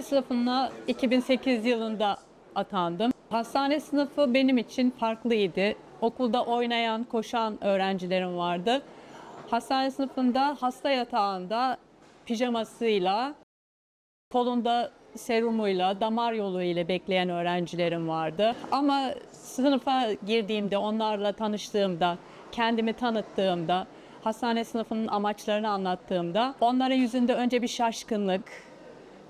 Hastane sınıfına 2008 yılında atandım. Hastane sınıfı benim için farklıydı. Okulda oynayan, koşan öğrencilerim vardı. Hastane sınıfında hasta yatağında pijamasıyla, kolunda serumuyla, damar yolu ile bekleyen öğrencilerim vardı. Ama sınıfa girdiğimde, onlarla tanıştığımda, kendimi tanıttığımda, hastane sınıfının amaçlarını anlattığımda onların yüzünde önce bir şaşkınlık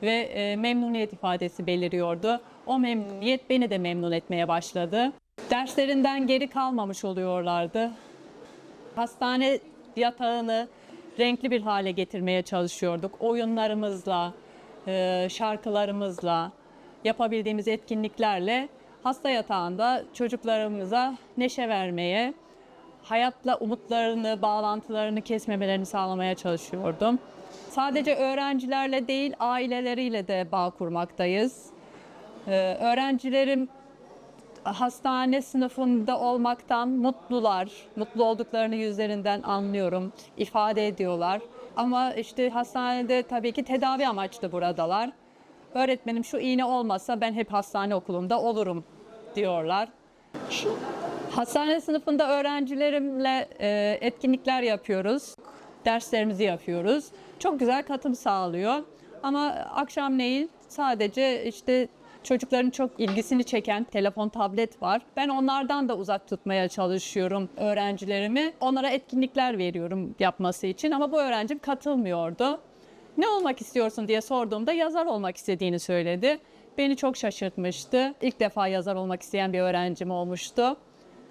ve e, memnuniyet ifadesi beliriyordu. O memnuniyet beni de memnun etmeye başladı. Derslerinden geri kalmamış oluyorlardı. Hastane yatağını renkli bir hale getirmeye çalışıyorduk. Oyunlarımızla, e, şarkılarımızla, yapabildiğimiz etkinliklerle hasta yatağında çocuklarımıza neşe vermeye, hayatla umutlarını, bağlantılarını kesmemelerini sağlamaya çalışıyordum. Sadece öğrencilerle değil, aileleriyle de bağ kurmaktayız. Ee, öğrencilerim hastane sınıfında olmaktan mutlular. Mutlu olduklarını yüzlerinden anlıyorum, ifade ediyorlar. Ama işte hastanede tabii ki tedavi amaçlı buradalar. Öğretmenim şu iğne olmasa ben hep hastane okulunda olurum diyorlar. Hastane sınıfında öğrencilerimle e, etkinlikler yapıyoruz. Derslerimizi yapıyoruz. Çok güzel katım sağlıyor. Ama akşamleyin sadece işte çocukların çok ilgisini çeken telefon, tablet var. Ben onlardan da uzak tutmaya çalışıyorum öğrencilerimi. Onlara etkinlikler veriyorum yapması için ama bu öğrencim katılmıyordu. Ne olmak istiyorsun diye sorduğumda yazar olmak istediğini söyledi. Beni çok şaşırtmıştı. İlk defa yazar olmak isteyen bir öğrencim olmuştu.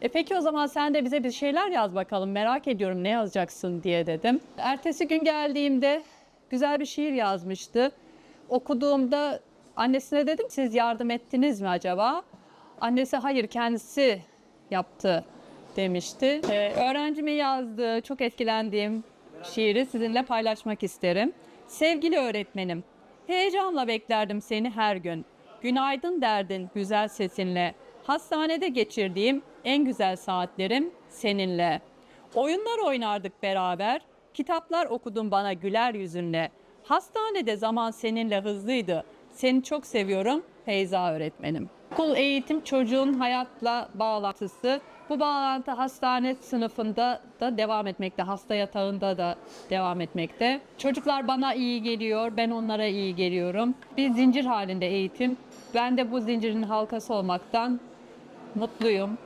E peki o zaman sen de bize bir şeyler yaz bakalım merak ediyorum ne yazacaksın diye dedim. Ertesi gün geldiğimde güzel bir şiir yazmıştı. Okuduğumda annesine dedim siz yardım ettiniz mi acaba? Annesi hayır kendisi yaptı demişti. Ee, öğrencimin yazdığı çok etkilendiğim şiiri sizinle paylaşmak isterim. Sevgili öğretmenim, heyecanla beklerdim seni her gün. Günaydın derdin güzel sesinle. Hastanede geçirdiğim en güzel saatlerim seninle. Oyunlar oynardık beraber. Kitaplar okudun bana güler yüzünle. Hastanede zaman seninle hızlıydı. Seni çok seviyorum Feyza öğretmenim. Okul eğitim çocuğun hayatla bağlantısı. Bu bağlantı hastane sınıfında da devam etmekte, hasta yatağında da devam etmekte. Çocuklar bana iyi geliyor, ben onlara iyi geliyorum. Bir zincir halinde eğitim. Ben de bu zincirin halkası olmaktan mutluyum.